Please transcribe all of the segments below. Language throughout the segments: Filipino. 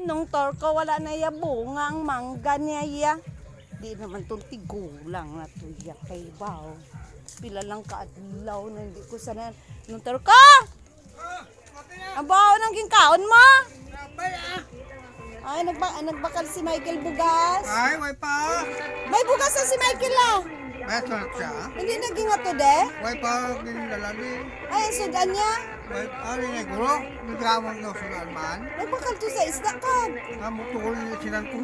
Nung torko, wala na iya bunga ang mangga niya iya. Di naman itong tigulang na to iya kay Bao. Pila lang kaadlaw na hindi ko sana. Nung torko! Ang bao ng ginkaon mo! Ay, nagba nagbakal si Michael Bugas. Ay, may pa. May bugas na si Michael ah. May sunod siya. Hindi naging ato de. May pa din lalaki. Ay, ang sudan niya. May ano niya guro. Nagrawang na sunan man. Nagbakal to sa isda ka. Namutukol niya sinan ko.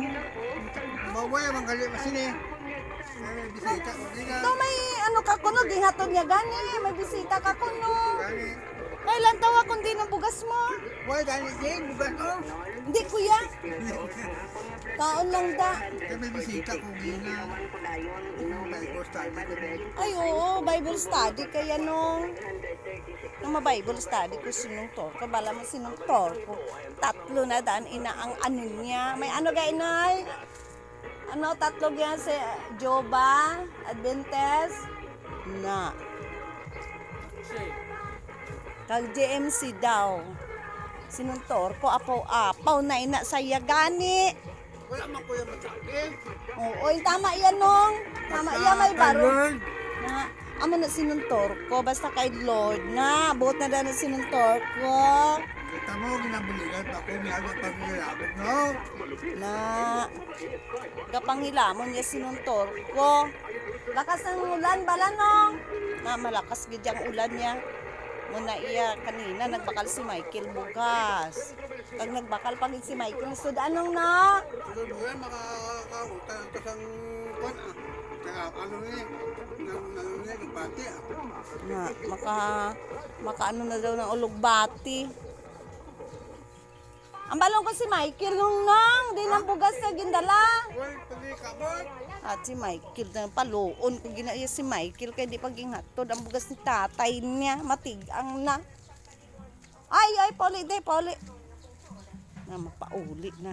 Baway ang gali masini. May bisita Ito may ano ka kuno, gingatod niya gani. May bisita ka kuno. Gani. Kailan tawa kung di ng bugas mo? Why gani din bugas ko. Hindi kuya. Kaon lang da. May bisita ko gina. Ay oo, Bible study kaya nung nung ma-Bible study ko sinong torko. Bala mo sinong torko. Tatlo na daan ina ang ano niya. May ano ga inay? Ano tatlo yan si Joba, Adventes, na. Kag JMC daw. Sinong torko, apaw-apaw na ina sa gani. Wala man ko yung masabi. Oo, yung tama yan nung. Tama yan may baro. Na, amo na sinuntor ko, basta kay Lord na. Buot na dahil na sinuntor ko. Kita mo, ginabuligan pa ko niya ang pagkilabot, no? Na, kapanghilamon niya sinuntor ko. Lakas ng ulan, bala nung. Na, malakas gidyang ulan niya. Muna iya kanina, nagbakal si Michael bugas. Pag nagbakal pag si Michael, sud anong na? Siguro mo yan, makakautang ito sang kwan, ah. Ano nang ano niya, nagpati, ah. Na, maka, maka ano na daw ng ulugbati. Ang balong ko si Michael nung nang, di nang bugas na gindala. At si Michael na paluon kung ginaya si Michael kaya di paging hatod ang bugas ni tatay niya matigang na. Ay ay poli de poli. Na mapauli na.